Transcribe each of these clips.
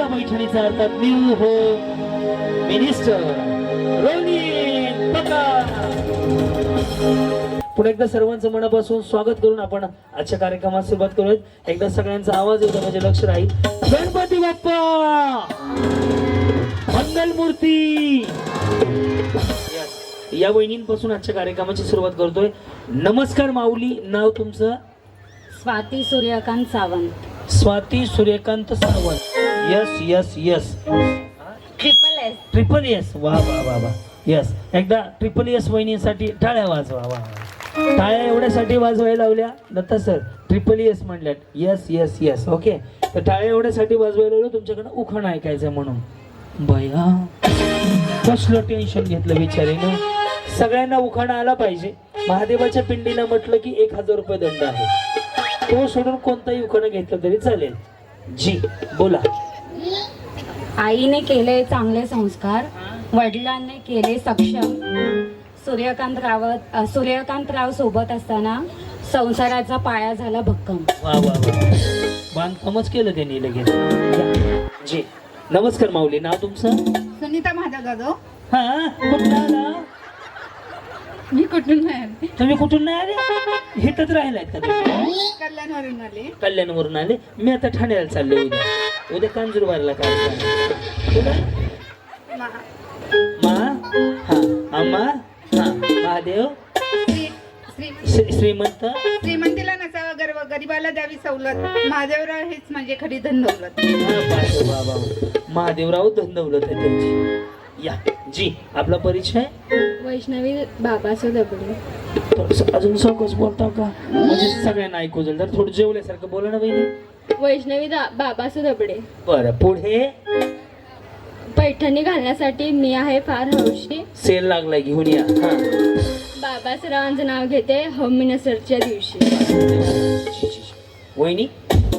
रंगाला मैठणीचा अर्थात न्यू हो. मिनिस्टर पुन्हा एकदा सर्वांचं मनापासून स्वागत करून आपण आजच्या कार्यक्रमात सुरुवात करूयात. एकदा सगळ्यांचा आवाज येतो म्हणजे लक्ष राहील. गणपती बाप्पा! मंगल मूर्ती. या वहिनींपासून आजच्या कार्यक्रमाची सुरुवात करतोय. नमस्कार माऊली नाव तुमचं? Swati Suryakant Sawant. Swati Suryakant Sawant. Yes yes yes triple S triple S वा वा वा वा. यस एकदा ट्रिपल एस वहिनीसाठी टाळ्या वाजवा वा. टाळ्या एवढ्यासाठी वाजवायला लावल्या. दत्ता सर ट्रिपल एस म्हणल्यात. यस यस यस ओके तर टाळ्या एवढ्यासाठी वाजवायला लावलं तुमच्याकडनं उखाण ऐकायचं म्हणून. बया कसलं टेन्शन घेतलं बिचारीनं? सगळ्यांना उखाणा आला पाहिजे. महादेवाच्या पिंडीनं म्हटलं की एक हजार रुपये दंड आहे. तो सोडून कोणताही उखाणं घेतलं तरी चालेल. जी बोला. आईने केले चांगले संस्कार वडिलांनी केले सक्षम. सूर्यकांत रावत सूर्यकांत राव सोबत असताना संसाराचा पाया झाला भक्कम. वा वा वा. बांधकामच केलं त्यांनी लगेच. जी. नमस्कार माऊली नाव तुमचं? सुनीता महादेव जाधव हा? कुठं आला? मी कुठून नाही आले. तुम्ही कुठून नाही आले? हिथंच राहिलाय का तुम्ही? कल्याणवरून आले. कल्याणवरून आले. मी आता ठाण्याला चालले उद्या. उद्या कांजूरबारला काय मा- मा? हा. अम्मा? हा. महादेव? श्री श्री श्री- श्रीमंत? श्रीमंतीला नसावा गर्व. गरिबाला द्यावी सवलत. महादेवराव हेच म्हणजे खरी धनदौलत हा, बाबा, बाबा. महादेवराव धंदवलं ते त्यांची या जी आपला परिचय वैष्णवी बाबाचं थोडंसं अजून सकस बोलता का म्हणजे सगळ्यांना ऐकू जाईल तर थोडं जेवल्यासारखं बोला ना बहिणी वैष्णवी बाबाचं दबडे बरं पुढे पैठणी घालण्यासाठी मी आहे फार हौशी सेल लागलाय घेऊन या हा बाबासरावांचं नाव घेते होम मिनिस्टरच्या दिवशी. वहिनी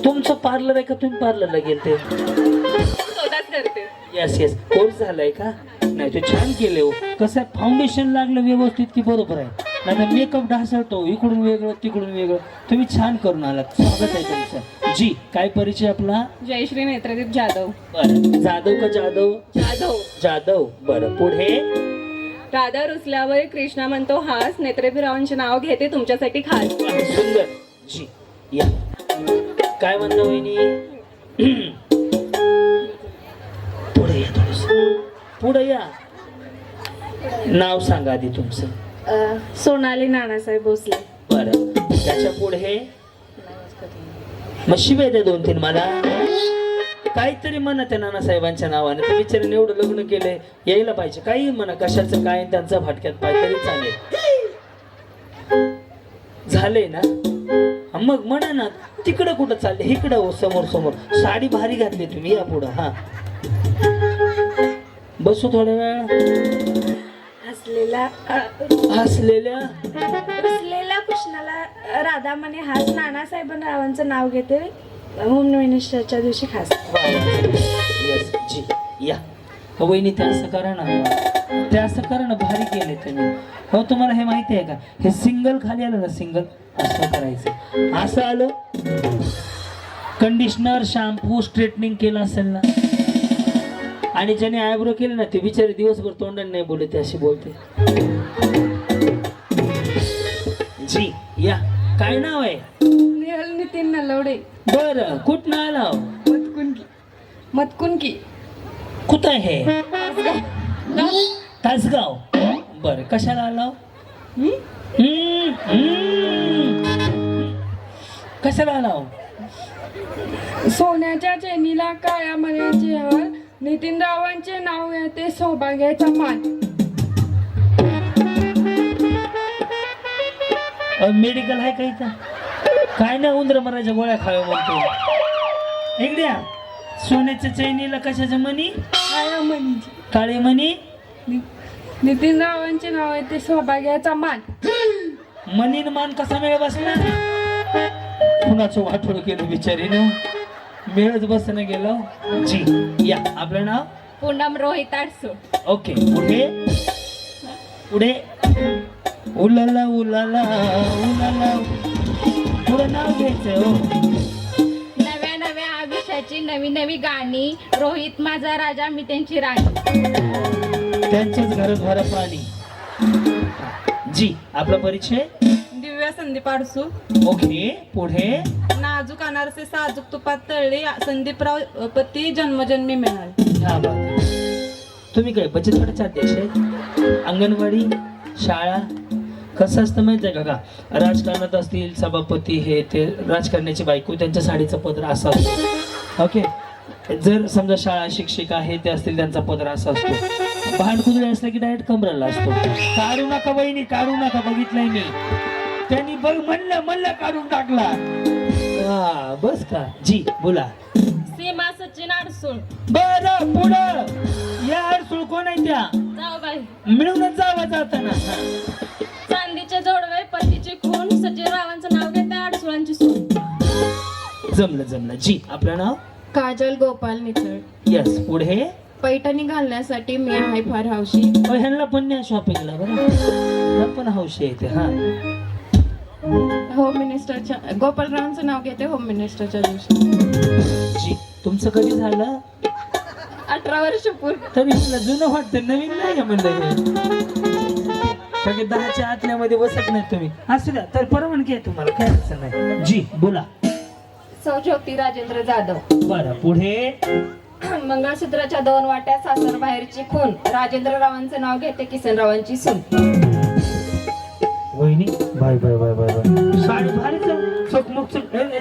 तुमचं पार्लर आहे का तुम्ही पार्लरला गेलते येस येस कोर्स झालाय का? नाही ते छान केले हो. कसं फाउंडेशन लागलं व्यवस्थित की बरोबर आहे? नाही मेकअप ढासळतो इकडून वेगळं तिकडून वेगळं. तुम्ही छान करून आलात. स्वागत आहे तुमचं. जी काय परिचय आपला? जयश्री नेत्रदीप जाधव. बरं. जाधव का जाधव? जाधव. जाधव. बरं. पुढे? राधा रुसल्यावर कृष्णा म्हणतो हास नेत्रदीपरावांचे नाव घेते तुमच्यासाठी खास. सुंदर. जी या. काय म्हणता वहिनी? पुढे या. नाव सांगा आधी तुमचं. सोनाली नानासाहेब भोसले. बरं. त्याच्या पुढे मग शिवाय द्या दोन तीन मला. काहीतरी म्हणा त्या नानासाहेबांच्या नावाने. तर बिचारीने एवढं लग्न केलंय यायला पाहिजे. काही म्हणा कशाचं काय त्यांचा भाटक्यात पाय तरी चालेल. झालंय ना? हा, मग म्हणा ना तिकडं कुठं चालले? इकडं हो समोर समोर. साडी भारी घातली तुम्ही या पुढं हा. बसू थोड्या वेळ. हसलेला हसलेल्या रुसलेल्या कृष्णाला राधा म्हणे हास नानासाहेबां रावांचं नाव घेते. होम मिनिस्टरच्या दिवशी खास. येस जी. या. हो वहिनी ते असं करा ना. ते असं करा ना भारी केले तुम्ही. हो तुम्हाला हे माहिती आहे का? हे सिंगल खाली आलं ना सिंगल असं करायचं. असं आलं कंडिशनर शॅम्पू स्ट्रेटनिंग केलं असेल ना आणि ज्याने आयब्रो केले ना ते बिचारे दिवसभर तोंडाने नाही बोलले ते अशी बोलते. जी या. काय नाव आहे? निहल नितीन नलवडे. बर कुठं आला मतकुंकी मतकुंकी कुठं आहे? तासगाव. बर कशाला आला हम्म, हम्म. कशाला आला सोन्याच्या चेनीला काळ्या मण्याची हर नितीन रावांचे नाव येते सौभाग्याचा मान मेडिकल आहे का इथं? काय नाही उंदर मराच्या गोळ्या खाव्या म्हणतो इकडे या. सोन्याच्या चैनीला कशाच्या मनी काळ्या मणीची. काळे मनी नितीन रावांचे नाव येते सौभाग्याचा मान. मनीन मान कसा मेळ बसला? कुणाचं वाटोळ केलं बिचारीनं? मेळच बसणं गेलं? जी. या. आपलं नाव? पूनम रोहित आडसूळ ओके. पुढे? पुढे? उलाला उलाला उलाला. पुढे नाव घ्यायचं हो. नव्या नव्या आयुष्याची नवी नवी गाणी. रोहित माझा राजा मी त्यांची राणी. त्यांच्याच घरात भरा पाणी जी. आपला परिचय? संदीप आडसू. ओके पुढे? नाजूक अनारसे साजूक तुपात तळले संदीपराव पती जन्मजन्मी मिळाले. हा बात तुम्ही काय बचत गटाचे अध्यक्ष आहेत? अंगणवाडी शाळा? कसं असतं माहिती आहे का का? राजकारणात असतील सभापती हे ते राजकारण्याची बायको त्यांच्या साडीचं पत्र असं असतं. ओके? जर समजा शाळा शिक्षिका हे ते असतील त्यांचा पत्र असा असतो. भांडकुदळे असला की डायरेक्ट कमराला असतो. काढू नका बहिणी काढू नका बघितलंय मी. त्यांनी बघ म्हणलं म्हणलं काढून टाकला. हा बस का? जी बोला. सीमा सचिन आडसूळ बर पुढं. या अडसूळ कोण आहे त्या? जाऊ बाई. मिळूनच जावा जाताना. चांदीचे जोडवे पतीचे खून. सचिनरावांचं नाव घेते आडसुळांची सून. जमलं जमलं. जी आपलं नाव? काजल गोपाल निचळ यस पुढे? पैठणी घालण्यासाठी मी आहे फार हौशी. अहो, ह्यांना पण न्या शॉपिंगला बरं. पण हौशी येते हा. होम मिनिस्टरच्या गोपालरावांचं नाव घेते होम मिनिस्टरच्या दिवशी. जी तुमचं कधी झालं? अठरा वर्ष पूर्ण. तरी तुला जुनं वाटतं नवीन नाही आहे म्हणलं हे. सगळे दहाच्या आतल्यामध्ये बसत नाही तुम्ही. असू द्या तर परवानगी आहे तुम्हाला काय अडचण नाही. जी बोला. सौ ज्योती राजेंद्र जाधव. बरं पुढे? मंगळसूत्राच्या दोन वाट्या सासर बाहेरची खून राजेंद्ररावांचं नाव घेते किसनरावांची सून. वहिनी. Bye bye bye bye bye. Sari भारीच. चकमक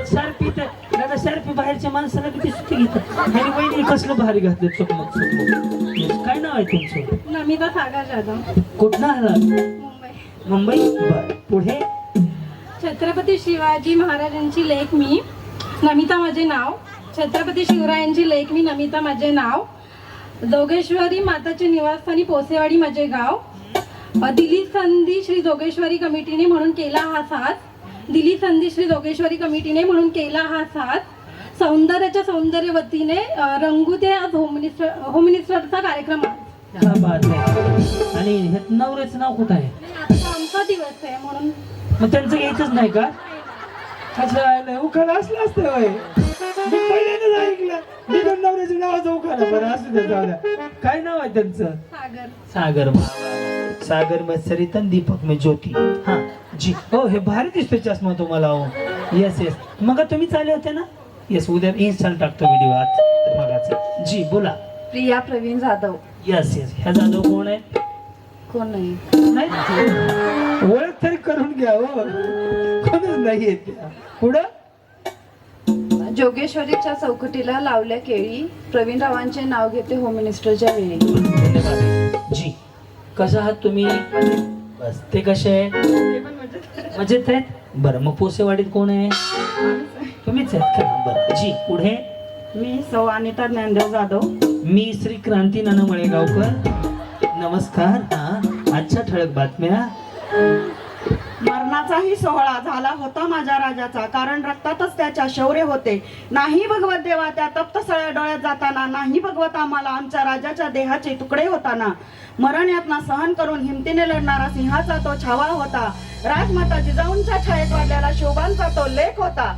शार्पी तर दादा बाहेरच्या माणसाला किती सुट्टी घेतात? आणि वहिनी कसलं भारी घातलं? चकमक चकमक काय नाव आहे तुमचं? नमिता सागर जाधव. कुठं आला मुंबई. मुंबई? बर. पुढे? छत्रपती शिवाजी महाराजांची लेख मी. नमिता माझे नाव. छत्रपती शिवरायांची लेख मी. नमिता माझे नाव. जोगेश्वरी माताचे निवासस्थानी पोसेवाडी माझे गाव. दिली संधी श्री जोगेश्वरी कमिटीने म्हणून केला हा साथ दिली संधी श्री जोगेश्वरी कमिटीने म्हणून केला हा साथ सौंदर्याच्या सौंदर्यवतीने अ, रंगू ते आज होम मिनिस्टर होम मिनिस्टरचा कार्यक्रम हा. आणि नवऱ्याचं नाव कुठं आहे? आमचा दिवस आहे म्हणून. मग त्यांचं घ्यायचंच नाही का? अच्छा उखाणा असलं असतं होय. मी पहिल्यांदाच ऐकलं. मी पण नवऱ्याच्या नावाचं उखाणा बरं असू द्या जाऊ द्या. काय नाव आहे त्यांचं? सागर. सागर में सरिता आणि दीपक में ज्योती. हा जी. हो हे भारी दिसतोय चष्मा तुम्हाला हो. येस येस मग तुम्ही चाले होते ना? येस उद्या इन्स्टाला टाकतो व्हिडिओ आज. मगाचा. जी बोला. प्रिया प्रवीण जाधव. येस येस ह्या जाधव कोण आहे? कोण नाही? नाही? ओळख तरी करून घ्या हो. कोणच नाही येत. पुढं? जोगेश्वरीच्या चौकटीला लावल्या केळी. प्रवीण रावांचे नाव घेते होम मिनिस्टरच्या वेळी. धन्यवाद. जी कसं आहात तुम्ही? बस. ते कसे? आहे मजेत आहेत? बरं मग पोसेवाडीत कोण आहे? तुम्हीच आहेत का? बरं. जी पुढे? मी सौ अनिता ज्ञानदेव जाधव. मी श्री क्रांती नाना मळेगावकर. नमस्कार. हा. आजच्या ठळक बातम्या. मरणाचाही सोहळा झाला होता माझ्या राजाचा. कारण रक्तातच त्याच्या शौर्य होते. नाही भगवत देवा त्या तप्त सळ्या डोळ्यात जाताना नाही भगवत आम्हाला आमच्या राजाच्या देहाचे तुकडे होताना. मरण यातना सहन करून हिमतीने लढणारा सिंहाचा तो छावा होता. राजमाता जिजाऊंच्या छायेत वाढलेला शोभांचा तो लेख होता.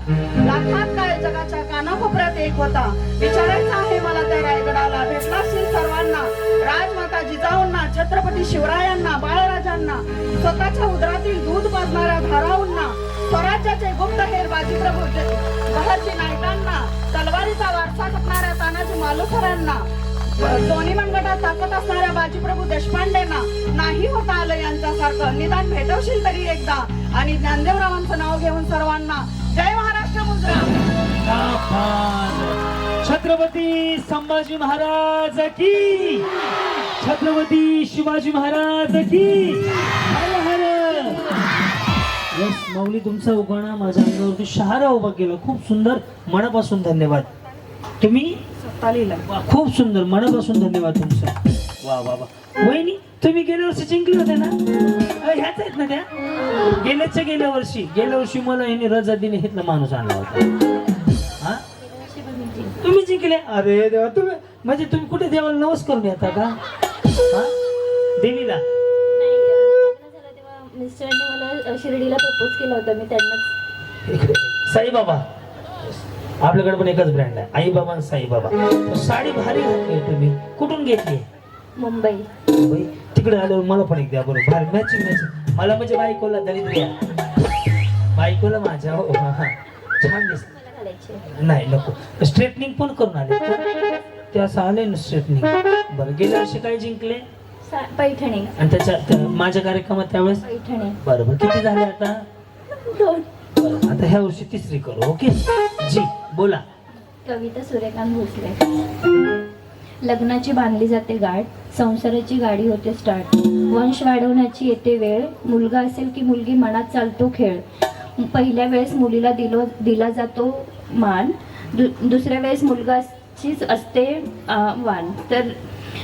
लाखात काय जगाच्या कानाकोपऱ्यात एक होता. विचारायचं आहे मला त्या रायगडाला. भेटला सर्वांना. राजमाता जिजाऊंना छत्रपती शिवरायांना बाळराजांना. स्वतःच्या उदरातील दूध पाजणाऱ्या धाराऊंना स्वराज्याचे गुप्तहेर बाजीप्रभू ज- नायकांना तलवारीचा वारसा जपणाऱ्या तानाजी मालुसरांना दोन्ही मनगटात ताकद असणाऱ्या बाजीप्रभू देशपांडेंना नाही होता आलं यांच्यासारखं. निदान भेटवशील तरी एकदा. आणि ज्ञानदेवरावांचं नाव घेऊन सर्वांना जय महाराष्ट्र मुद्रा छत्रपती संभाजी महाराज की छत्रपती शिवाजी महाराज की यस माऊली तुमचा उगाणा माझ्या अंगावरती शहारा उभा केला. खूप सुंदर मनापासून धन्यवाद. तुम्ही? खूप सुंदर मनापासून धन्यवाद तुमचं. वा वा वा. वहिनी तुम्ही गेल्या वर्षी जिंकले होते ना? ह्याच आहेत ना त्या? गेल्याच्या गेल्या वर्षी. गेल्या वर्षी मला ह्याने रजा दिने हितला माणूस आणला होता. हा? तुम्ही जिंकले? अरे देवा तुम्ही म्हणजे तुम्ही कुठे देवाला नवस करून येता का? देवीला मिस्टरांनी मला शिर्डीला प्रपोज केला होता. मी त्यांनाच साईबाबा. आपल्याकडे पण एकच ब्रँड आहे. आई बाबा आणि साईबाबा. साडी भारी घातली तुम्ही. कुठून घेतली मुंबई. बाई, तिकडे आल्यावर मला पण एक द्या बरोबर. भारी मॅचिंग मॅचिंग मला म्हणजे बायकोला दरिद्र्या बायकोला माझ्या हो. छान दिसत. नाही नको. स्ट्रेटनिंग पण करून आले? ते असं आले ना स्ट्रेटनिंग बरं गेल्या वर्षी काय जिंकले? पैठणी. आणि त्याच्या त्या- माझ्या कार्यक्रमात त्यावेळेस? पैठणी. बरोबर किती झाले आता? दोन. बरं, आता ह्या वर्षी तिसरी करू ओके? जी बोला. कविता सूर्यकांत भोसले. लग्नाची बांधली जाते गाठ संसाराची गाडी होते स्टार्ट. वंश वाढवण्याची येते वेळ मुलगा असेल की मुलगी मनात चालतो खेळ. पहिल्या वेळेस मुलीला दिलो दिला जातो मान दु दुसऱ्या वेळेस मुलगाचीच असते अं, वाण तर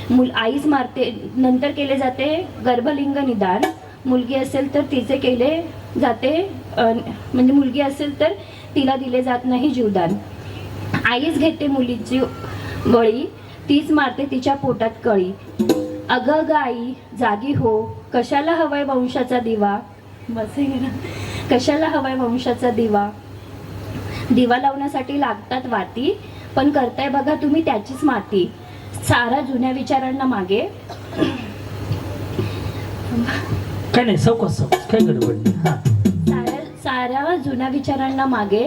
मुल आईच मारते नंतर केले जाते गर्भलिंग निदान. मुलगी असेल तर तिचे केले जाते म्हणजे मुलगी असेल तर तिला दिले जात नाही जीवदान. आईच घेते मुलीची बळी तीच मारते तिच्या पोटात कळी. अगं ग आई जागी हो कशाला हवाय वंशाचा दिवा? बस ना. कशाला हवाय वंशाचा दिवा? दिवा लावण्यासाठी लागतात वाती पण करताय बघा तुम्ही त्याचीच माती. सारा जुन्या विचारांना मागे. काय नाही चौकस चौकस. काय गडबड नाही. हा. साऱ्या साऱ्या जुन्या विचारांना मागे.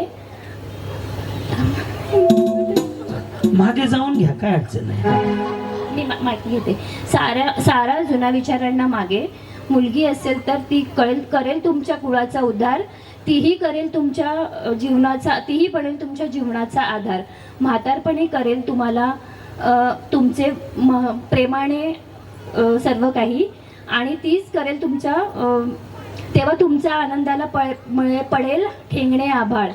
मागे जाऊन घ्या काय अडचण नाही. मी मा- माहिती घेते. साऱ्या सारा जुन्या विचारांना मागे. मुलगी असेल तर ती कळेल करेल तुमच्या कुळाचा उद्धार. तीही करेल तुमच्या अ, जीवनाचा तीही बनेल तुमच्या जीवनाचा आधार. म्हातारपणे करेल तुम्हाला तुमचे म प्रेमाने सर्व काही. आणि तीच करेल तुमच्या तेव्हा तुमच्या आनंदाला पळ पडेल ठेंगणे आभाळ.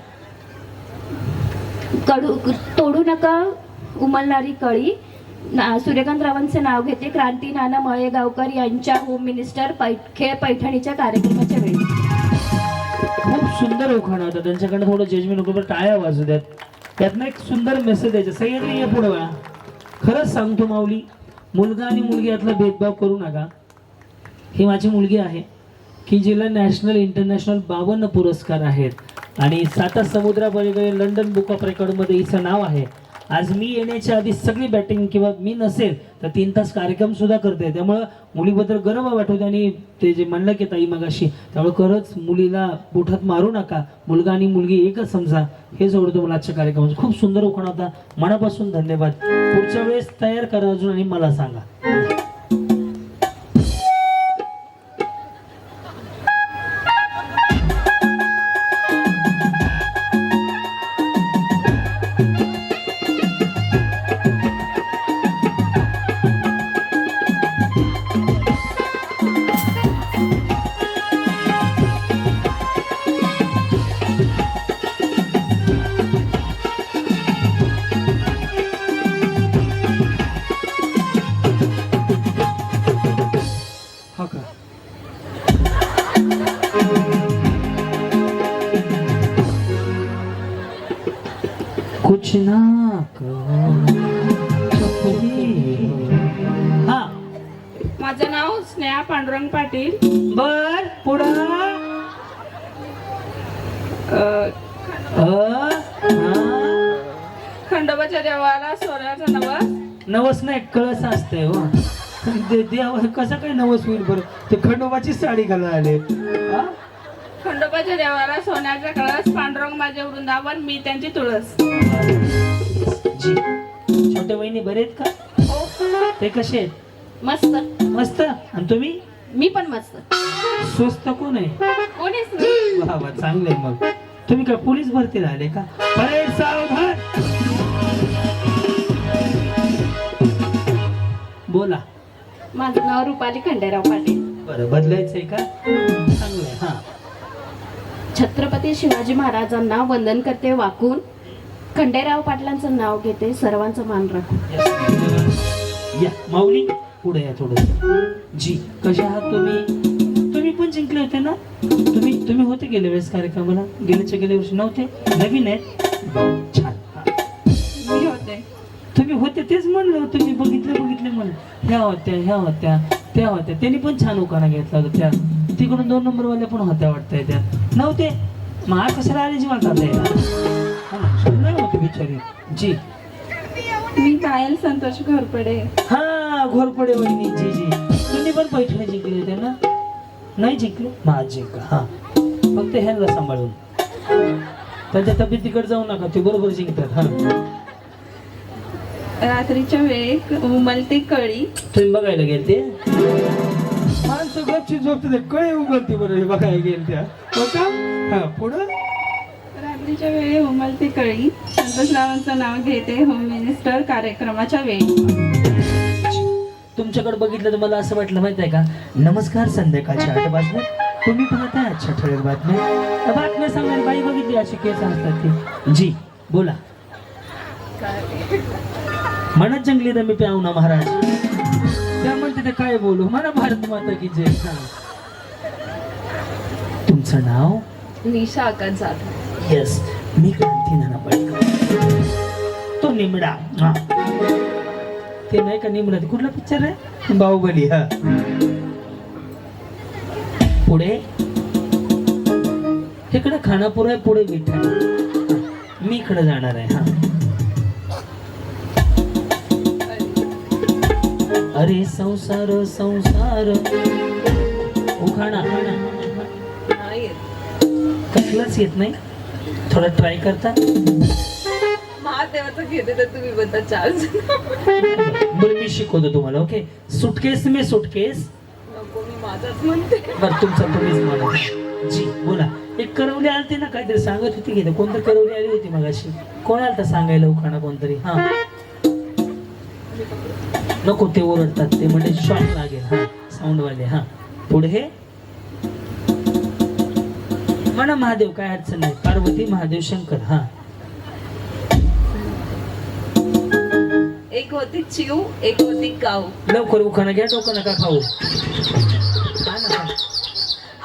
कडू तोडू नका उमलणारी कळी. ना सूर्यकांत रावांचे नाव घेते क्रांती नाना मळेगावकर यांच्या होम मिनिस्टर पै खेळ पैठणीच्या कार्यक्रमाच्या वेळी. खूप सुंदर उखाणा होता त्यांच्याकडे थोडं जजमेंट नको टाळ्या वाजू द्यात. त्यातनं एक सुंदर मेसेज द्यायचा सगळ्यांनी पुढे खरंच सांगतो माऊली मुलगा आणि मुलगी यातला भेदभाव करू नका. ही माझी मुलगी आहे की जिला नॅशनल इंटरनॅशनल बावन्न पुरस्कार आहेत. आणि साता समुद्रापलीकडे लंडन बुक ऑफ रेकॉर्डमध्ये हिचं नाव आहे. आज मी येण्याच्या आधी सगळी बॅटिंग किंवा मी नसेल तर तीन तास कार्यक्रम सुद्धा करते त्यामुळं मुलीबद्दल गर्व वाटवते आणि ते जे म्हणलं की ताई मगाशी त्यामुळे खरंच मुलीला बुठात मारू नका. मुलगा आणि मुलगी एकच समजा हे जोडतो मला आजच्या कार्यक्रमाचं खूप सुंदर उखाणा होता. मनापासून धन्यवाद. पुढच्या वेळेस तयार करा अजून आणि मला सांगा. कुछ ना हा। माझं नाव स्नेहा पांडुरंग पाटील. बर पुढं. खंडोबाच्या देवाला सोन्याचा नवस. नवस नाही कळस असते हो. दे- देव कसं काय नवस होईल बरं? ते खंडोबाची साडी घालून आले हा? खंडोबाच्या देवाला सोन्याचा कळस पांडुरंग माझे वृंदावन मी त्यांची तुळस. जी. छोटे वहिनी बरे आहेत का? ते कसे आहेत? मस्त. मस्त? आणि तुम्ही? मी पण मस्त. स्वस्त कोण आहे? कोणीच नाही. वा वा चांगले मग. तुम्ही काय पोलीस भरतीला आले का? परेड सावधान बोला. माझं नाव रुपाली खंडेराव पाटील. बरं बदलायचंय का? चांगलंय हा. छत्रपती शिवाजी महाराजांना वंदन करते वाकून. खंडेराव पाटलांचं नाव घेते सर्वांचं मान राखून. या माऊली पुढे या थोडं जी कशा आहात तुम्ही? तुम्ही पण जिंकले होते ना? तुम्ही तुम्ही होते गेल्या वेळेस कार्यक्रमाला? गेल्याच्या गेल्या वर्षी नव्हते? नवीन आहेत? तुम्ही होते तेच म्हणलं तुम्ही बघितले बघितले म्हणलं. ह्या होत्या ह्या होत्या त्या होत्या. त्यांनी पण छान उखाणा घेतला होता त्या. तिकडून दोन नंबर वाल्या पण होत्या वाटतंय त्या. नव्हते. मग हा कशाला आली जीवन करता होते बिचारी. जी. मी पायल संतोष घोरपडे. हा घोरपडे वहिनी. जी जी. तुम्ही पण पैठणी जिंकले होते ना? नाही जिंकले? माझ जिंका हा. फक्त ह्यांना सांभाळून. त्यांच्या तब्येतीकडे जाऊ नका ते बरोबर जिंकतात. हा. रात्रीच्या वेळेत उमलते कळी. तुम्ही बघायला गेलते? माणसं गपची झोपते कळे उघडते बरं बघायला गेल त्या हो का? हा पुढं? रात्रीच्या वेळी उमलते कळी. संतोषरावांचं नाव घेते होम मिनिस्टर कार्यक्रमाच्या वेळी. तुमच्याकडे बघितलं तर मला असं वाटलं माहीत आहे का? नमस्कार संध्याकाळच्या आठ बातम्या तुम्ही पाहताय आजच्या ठळक बातम्या. बातम्या सांगायला बाई बघितली अशी केस असतात ते. जी बोला. म्हणत जंगली दमी प्याऊ ना महाराज. त्या म्हणते ते काय बोलू? मला भारत माता की जय. तुमचं नाव? निशा आकाश जाधव. येस मी क्रांती नाना पडकर तो निमडा. हा. ते नाही का निमडा? ते कुठला पिक्चर आहे? बाहुबली हा. पुढे? इकडे खानापूर आहे पुढे विठ्ठल. मी इकडे जाणार आहे हा. अरे संसार संसार. उखाणा. कसलाच येत नाही. थोडा ट्राय करता. महादेवाचं घेते तर तुम्ही बद्दल चार्ज बरं मी शिकवतो तुम्हाला ओके सुटकेस मे सुटकेस. नको मी माझाच म्हणते. बरं तुमचा तुम्हीच मला जी बोला. एक करवली आलती ना काहीतरी सांगत होती की कोणतरी करवली आली होती मगाशी? कोण आलता सांगायला उखाणा कोणतरी हा? नको ते ओरडतात ते म्हणजे शॉक लागेल हा साऊंड वाले हा. पुढे म्हणा महादेव काय अडचण नाही. पार्वती महादेव शंकर हा. एक होती चिव एक होती काऊ. लवकर उखाणा घ्या डोकं नका खाऊ. हा ना, हा.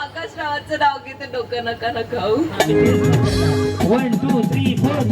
आकाश रावाचं नाव घेते डोकं नका ना खाऊ वन टू थ्री फोर